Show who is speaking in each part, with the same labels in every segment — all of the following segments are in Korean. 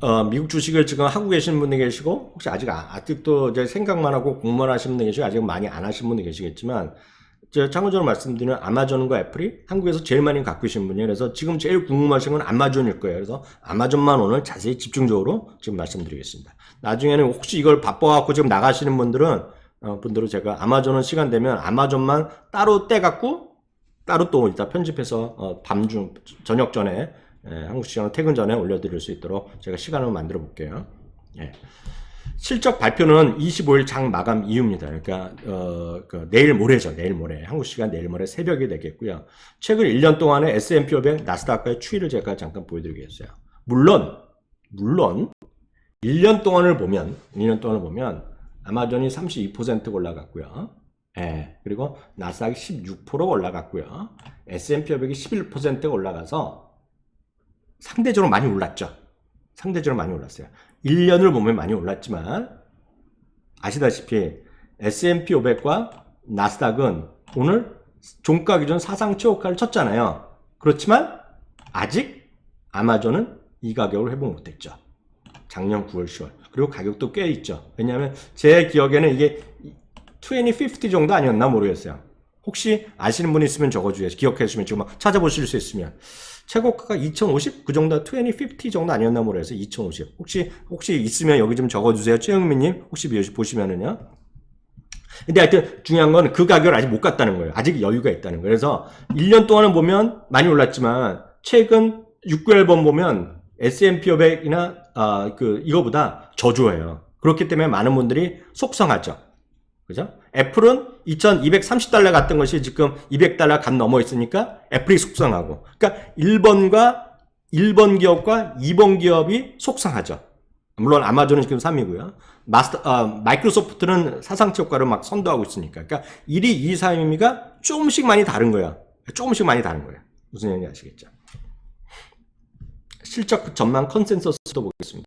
Speaker 1: 어, 미국 주식을 지금 하고 계시는 분이 계시고 혹시 아직 아- 아직도 이제 생각만 하고 공부만 하시는 분이 계시고 아직 많이 안 하신 분이 계시겠지만 제가 참고적으로 말씀드리면 아마존과 애플이 한국에서 제일 많이 갖고 계신 분이에요. 그래서 지금 제일 궁금하신 건 아마존일 거예요. 그래서 아마존만 오늘 자세히 집중적으로 지금 말씀드리겠습니다. 나중에는 혹시 이걸 바빠갖고 지금 나가시는 분들은 어, 분들은 제가 아마존은 시간 되면 아마존만 따로 떼갖고 따로 또 이따 편집해서 어, 밤중 저녁 전에 예, 한국 시간으로 퇴근 전에 올려드릴 수 있도록 제가 시간을 만들어 볼게요. 예. 실적 발표는 25일 장 마감 이후입니다. 그러니까 어, 그 내일 모레죠. 내일 모레 한국 시간 내일 모레 새벽이 되겠고요. 최근 1년 동안의 S&P 500, 나스닥과의 추이를 제가 잠깐 보여드리겠어요. 물론 물론 1년 동안을 보면 1년 동안을 보면 아마존이 32% 올라갔고요. 예, 그리고 나스닥이 16% 올라갔고요. S&P 500이 11%가 올라가서 상대적으로 많이 올랐죠. 상대적으로 많이 올랐어요. 1년을 보면 많이 올랐지만 아시다시피 S&P 500과 나스닥은 오늘 종가 기준 사상 최고가를 쳤잖아요. 그렇지만 아직 아마존은 이 가격을 회복 못했죠. 작년 9월, 10월. 그리고 가격도 꽤 있죠. 왜냐하면 제 기억에는 이게 20, 50 정도 아니었나 모르겠어요. 혹시 아시는 분 있으면 적어주세요. 기억해 주시면 지금 막 찾아보실 수 있으면. 최고가가 2050? 그 정도, 20, 50 정도 아니었나 모르겠어요. 2050. 혹시, 혹시 있으면 여기 좀 적어주세요. 최영민님, 혹시 보시면은요. 근데 하여튼 중요한 건 그 가격을 아직 못 갔다는 거예요. 아직 여유가 있다는 거예요. 그래서 1년 동안은 보면 많이 올랐지만 최근 6개월번 보면 S&P 500이나 아, 그 이거보다 저조해요. 그렇기 때문에 많은 분들이 속상하죠. 그죠? 애플은 2230달러 갔던 것이 지금 200달러 간 넘어 있으니까 애플이 속상하고. 그러니까 1번과 1번 기업과 2번 기업이 속상하죠. 물론 아마존은 지금 3위고요. 마스터, 아, 마이크로소프트는 사상 최고가를 막 선도하고 있으니까. 그러니까 1위, 2위, 3위가 조금씩 많이 다른 거야. 조금씩 많이 다른 거예요. 무슨 얘기인지 아시겠죠? 실적 전망 컨센서스도 보겠습니다.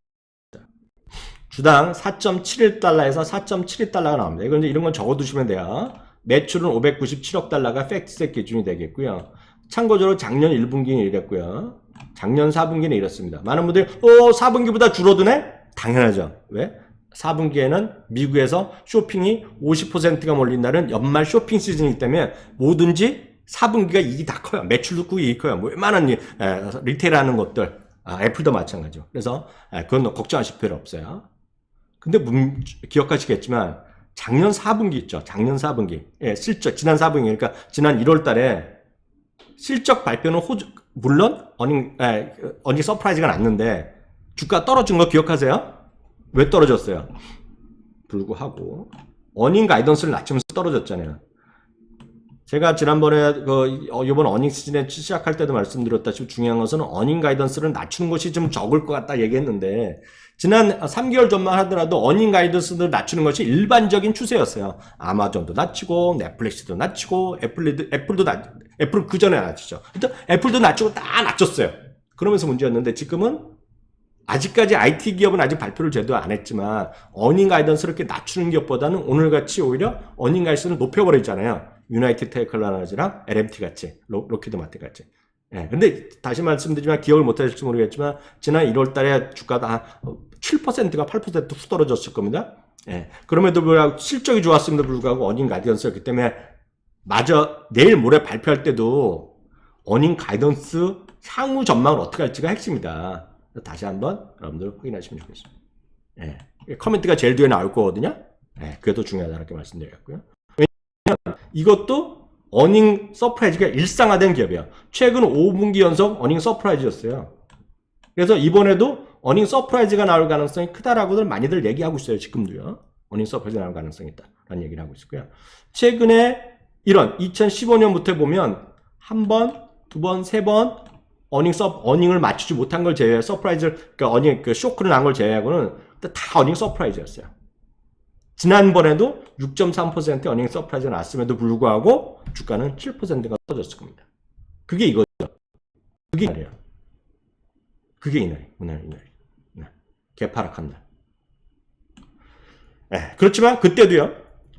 Speaker 1: 주당 4.71달러에서 4.72달러가 나옵니다. 이건 이런 건 적어두시면 돼요. 매출은 597억 달러가 팩트셋 기준이 되겠고요. 참고적으로 작년 1분기는 이랬고요. 작년 4분기는 이렇습니다. 많은 분들이 어 4분기보다 줄어드네? 당연하죠. 왜? 4분기에는 미국에서 쇼핑이 50%가 몰린다는 연말 쇼핑 시즌이기 때문에 뭐든지 4분기가 이익이 다 커요. 매출도 크고 이익이 커요. 뭐 웬만한 에, 리테일 하는 것들, 아, 애플도 마찬가지죠. 그래서 에, 그건 걱정하실 필요 없어요. 근데 문, 기억하시겠지만 작년 4분기 있죠. 작년 4분기. 예, 실적 지난 4분기 그러니까 지난 1월 달에 실적 발표는 호주 물론 어닝 에, 어닝 서프라이즈가 났는데 주가 떨어진 거 기억하세요? 왜 떨어졌어요? 불구하고 어닝 가이던스를 낮추면서 떨어졌잖아요. 제가 지난번에 그 어, 이번 어닝 시즌에 시작할 때도 말씀드렸다시피 중요한 것은 어닝 가이던스를 낮추는 것이 좀 적을 것 같다 얘기했는데 지난 3개월 전만 하더라도 어닝 가이던스를 낮추는 것이 일반적인 추세였어요. 아마존도 낮추고 넷플릭스도 낮추고 애플도 애플도 낮 애플은 그 전에 낮추죠. 일단 애플도 낮추고 다 낮췄어요. 그러면서 문제였는데 지금은 아직까지 IT 기업은 아직 발표를 제대로 안 했지만 어닝 가이던스를 이렇게 낮추는 기업보다는 오늘같이 오히려 어닝 가이던스를 높여버리잖아요. 유나이티드 테크놀로지랑 LMT 같이 로, 로키드 마트 같이. 예. 근데 다시 말씀드리지만 기억을 못 하실지 모르겠지만 지난 1월 달에 주가가 한 7%가 8% 후떨어졌을 겁니다. 예. 그럼에도 불구하고 실적이 좋았음에도 불구하고 어닝 가이던스였기 때문에 마저 내일 모레 발표할 때도 어닝 가이던스 향후 전망을 어떻게 할지가 핵심이다. 다시 한번 여러분들 확인하시면 좋겠습니다. 예. 커멘트가 제일 뒤에 나올 거거든요. 예. 그게 더 중요하다는 게 말씀드렸고요. 이것도 어닝 서프라이즈가 일상화된 기업이야. 최근 5분기 연속 어닝 서프라이즈였어요. 그래서 이번에도 어닝 서프라이즈가 나올 가능성이 크다라고들 많이들 얘기하고 있어요. 지금도요. 어닝 서프라이즈가 나올 가능성이 있다라는 얘기를 하고 있고요. 최근에 이런 2015년부터 보면 한 번, 두 번, 세 번 어닝 서 어닝을 맞추지 못한 걸 제외 서프라이즈 그러니까 어닝 그 쇼크를 난 걸 제외하고는 다 어닝 서프라이즈였어요. 지난번에도 6.3% 어닝 서프라이즈가 났음에도 불구하고 주가는 7%가 떨어졌을 겁니다. 그게 이거죠. 그게 이날이에요. 그게 이날이 오늘 이날. 네. 개파락한 날. 네. 그렇지만 그때도요.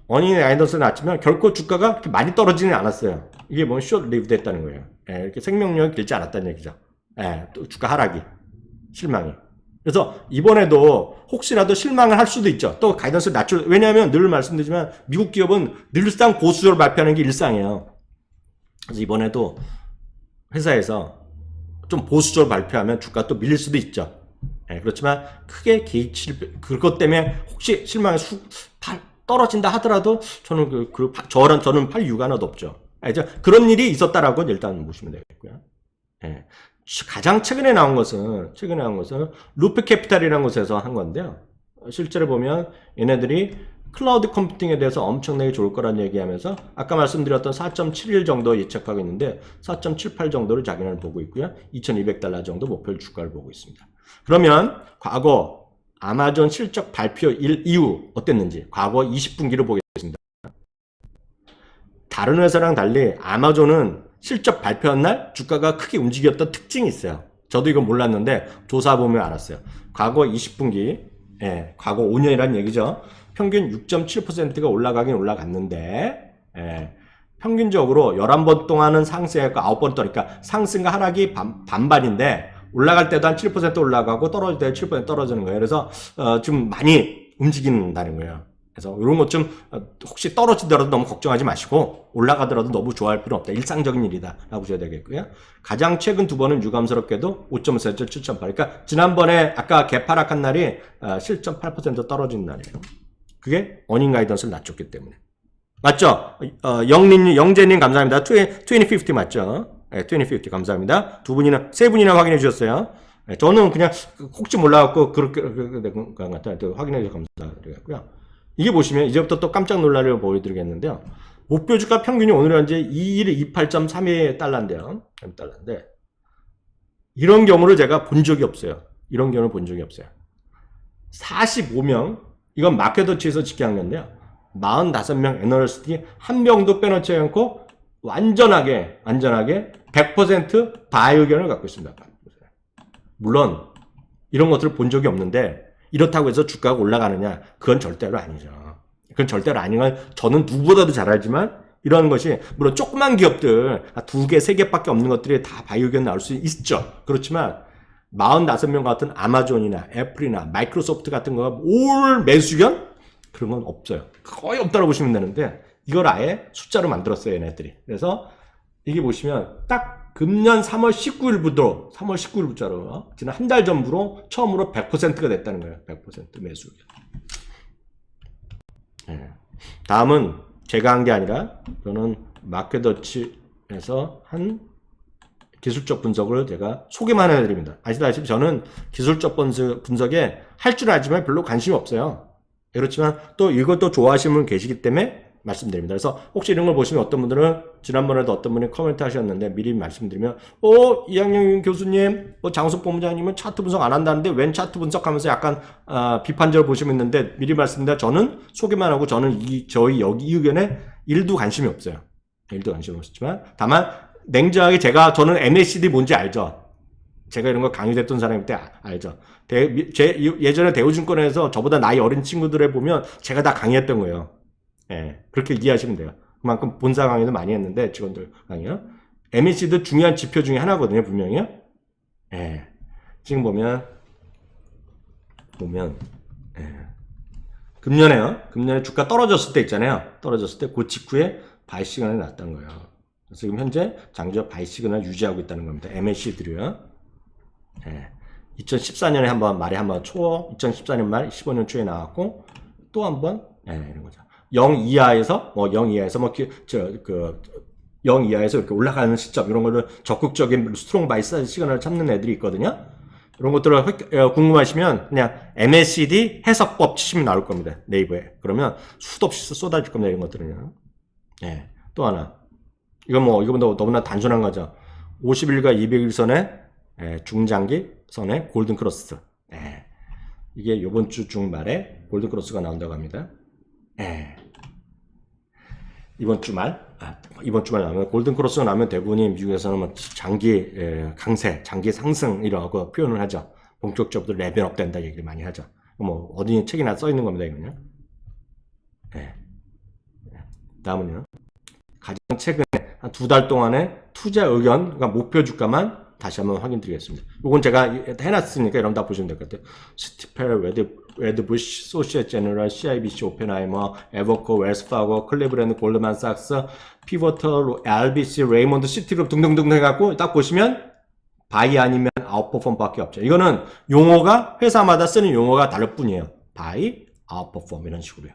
Speaker 1: 어닝 가이던스가 났지만 결코 주가가 그렇게 많이 떨어지는 않았어요. 이게 뭐 숏 리브 됐다는 거예요. 예, 이렇게 생명력이 길지 않았다는 얘기죠. 예, 또 주가 하락이. 실망이. 그래서 이번에도 혹시라도 실망을 할 수도 있죠. 또 가이던스를 낮출, 왜냐하면 늘 말씀드리지만 미국 기업은 늘상 보수적으로 발표하는 게 일상이에요. 그래서 이번에도 회사에서 좀 보수적으로 발표하면 주가 또 밀릴 수도 있죠. 예, 그렇지만 크게 개의치 그것 때문에 혹시 실망의 수 팔, 떨어진다 하더라도 저는 그, 그 파- 저는 저는 팔 이유가 하나도 없죠. 알죠? 그런 일이 있었다라고 일단 보시면 되겠고요. 예. 가장 최근에 나온 것은 최근에 나온 것은 루프 캐피탈이라는 곳에서 한 건데요. 실제로 보면 얘네들이 클라우드 컴퓨팅에 대해서 엄청나게 좋을 거라는 얘기하면서 아까 말씀드렸던 4.71 정도 예측하고 있는데 4.78 정도를 자기는 보고 있고요. 2,200달러 정도 목표 주가를 보고 있습니다. 그러면 과거 아마존 실적 발표 일 이후 어땠는지 과거 20분기를 보겠습니다. 다른 회사랑 달리 아마존은 실적 발표한 날 주가가 크게 움직였던 특징이 있어요. 저도 이거 몰랐는데 조사 보면 알았어요. 과거 20분기, 예, 과거 5년이란 얘기죠. 평균 6.7%가 올라가긴 올라갔는데, 예, 평균적으로 11번 동안은 상승했고 9번 떠니까 상승과 하락이 반, 반반인데 올라갈 때도 한 7% 올라가고 떨어질 때7% 떨어지는 거예요. 그래서 어, 좀 많이 움직인다는 거예요. 그래서 이런 것 좀 혹시 떨어지더라도 너무 걱정하지 마시고 올라가더라도 너무 좋아할 필요 없다. 일상적인 일이다라고 보셔야 되겠고요. 가장 최근 두 번은 유감스럽게도 5.4절 7.8. 그러니까 지난번에 아까 개파락한 날이 어, 7.8% 떨어진 날이에요. 그게 어닝 가이던스를 낮췄기 때문에. 맞죠? 어, 영린, 영재님 감사합니다. 2050 맞죠? 네, 2050 감사합니다. 두 분이나, 세 분이나 확인해 주셨어요. 네, 저는 그냥 혹시 몰라갖고 그렇게, 된것 같아요. 또 확인해 주셔서 감사드리고요. 이게 보시면 이제부터 또 깜짝 놀랄을 보여드리겠는데요. 목표 주가 평균이 오늘 현재 2128.32달러인데요. 달러인데 이런 경우를 제가 본 적이 없어요. 이런 경우를 본 적이 없어요. 45명, 이건 마켓워치에서 집계한 건데요. 45명 애널리스트이 한 명도 빼놓지 않고 완전하게, 완전하게 100% 바이 의견을 갖고 있습니다. 물론 이런 것들을 본 적이 없는데 이렇다고 해서 주가가 올라가느냐? 그건 절대로 아니죠. 그건 절대로 아닌 건 저는 누구보다도 잘 알지만 이런 것이 물론 조그만 기업들 두 개, 세 개밖에 없는 것들이 다 바이오 의견 나올 수 있죠. 그렇지만 45명 같은 아마존이나 애플이나 마이크로소프트 같은 거가 올 매수견? 그런 건 없어요. 거의 없다고 보시면 되는데 이걸 아예 숫자로 만들었어요, 얘네들이. 그래서 이게 보시면 딱 금년 3월 19일부터 3월 19일부터로 지난 한 달 전부로 처음으로 100%가 됐다는 거예요. 100% 매수. 예. 다음은 제가 한 게 아니라 저는 마켓워치에서 한 기술적 분석을 제가 소개만 해드립니다. 아시다시피 저는 기술적 분석, 분석에 할 줄 알지만 별로 관심이 없어요. 그렇지만 또 이것도 좋아하시는 분 계시기 때문에 말씀드립니다. 그래서 혹시 이런 걸 보시면 어떤 분들은 지난번에도 어떤 분이 코멘트 하셨는데 미리 말씀드리면 어 이학영 교수님 뭐 장수 본부장님은 차트 분석 안 한다는데 웬 차트 분석하면서 약간 아, 비판적으로 보시면 있는데 미리 말씀드립니다. 저는 소개만 하고 저는 이 저희 여기 이 의견에 일도 관심이 없어요. 일도 관심이 없었지만 다만 냉정하게 제가 저는 MACD 뭔지 알죠. 제가 이런 거 강의됐던 사람일 때 아- 알죠. 대, 제, 예전에 대우증권에서 저보다 나이 어린 친구들에 보면 제가 다 강의했던 거예요. 예, 그렇게 이해하시면 돼요. 그만큼 본사 강의도 많이 했는데 직원들 강의요. MAC도 중요한 지표 중에 하나거든요, 분명히요. 예, 지금 보면 보면 예. 금년에요. 금년에 주가 떨어졌을 때 있잖아요. 떨어졌을 때 그 직후에 바이 시그널이 났던 거예요. 그래서 지금 현재 장저 바이 시그널 유지하고 있다는 겁니다. MAC들이요. 예. 2014년에 한번 말에 한번 초, 2014년 말, 15년 초에 나왔고 또 한번 예, 이런 거죠. 0 이하에서 뭐0 이하에서 뭐저그0 이하에서 이렇게 올라가는 시점 이런 거를 적극적인 스트롱 바이 시그널을 찾는 애들이 있거든요. 이런 것들을 획- 어, 궁금하시면 그냥 MACD 해석법 치시면 나올 겁니다. 네이버에. 그러면 수도 없이 쏟아질 겁니다. 이런 것들은요. 예. 또 하나. 이건 뭐 이거보다 너무나 단순한 거죠. 50일과 200일선의 예, 중장기 선의 골든 크로스. 예. 이게 이번 주 중말에 골든 크로스가 나온다고 합니다. 예. 이번 주말, 아, 이번 주말 나면 골든 크로스가 나면 대부분이 미국에서는 뭐 장기 예, 강세, 장기 상승이라고 표현을 하죠. 본격적으로 레벨업 된다 얘기를 많이 하죠. 뭐 어디 책이나 써 있는 겁니다, 이거는. 예. 다음은요. 가장 최근에 한 두 달 동안의 투자 의견, 그러니까 목표 주가만 다시 한번 확인드리겠습니다. 이건 제가 해놨으니까 여러분 다 보시면 될 것 같아요. 스티펠, 레드, 레드부시, 소시에 제너럴, CIBC, 오펜하이머, 에버코, 웰스파고, 클리브랜드, 골드만삭스, 피버터, RBC, 레이몬드, 시티그룹 등등등 해갖고 딱 보시면 바이 아니면 아웃퍼폼밖에 없죠. 이거는 용어가 회사마다 쓰는 용어가 다를 뿐이에요. 바이, 아웃퍼폼 이런 식으로요.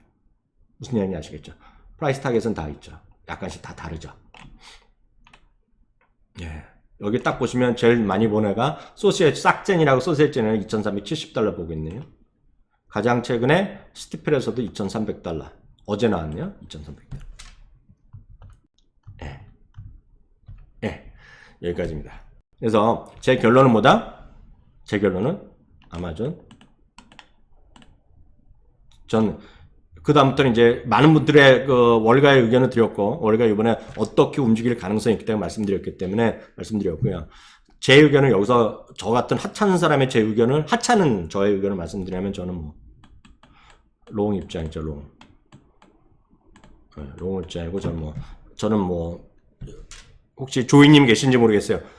Speaker 1: 무슨 얘기인지 아시겠죠? 프라이스 타겟은 다 있죠. 약간씩 다 다르죠. 예. 여기 딱 보시면 제일 많이 본 애가 소시에지 싹젠이라고 소시에지는 2,370달러 보고 있네요. 가장 최근에 스티펠에서도 2,300달러. 어제 나왔네요. 2,300달러. 예. 예. 여기까지입니다. 그래서 제 결론은 뭐다? 제 결론은 아마존. 전 그 다음부터는 이제 많은 분들의 그 월가의 의견을 드렸고 월가 이번에 어떻게 움직일 가능성이 있기 때문에 말씀드렸기 때문에 말씀드렸고요. 제 의견은 여기서 저 같은 하찮은 사람의 제 의견을 하찮은 저의 의견을 말씀드리면 저는 뭐 롱 입장이죠 롱. 네, 롱 입장이고 저는 뭐 저는 뭐 혹시 조이님 계신지 모르겠어요.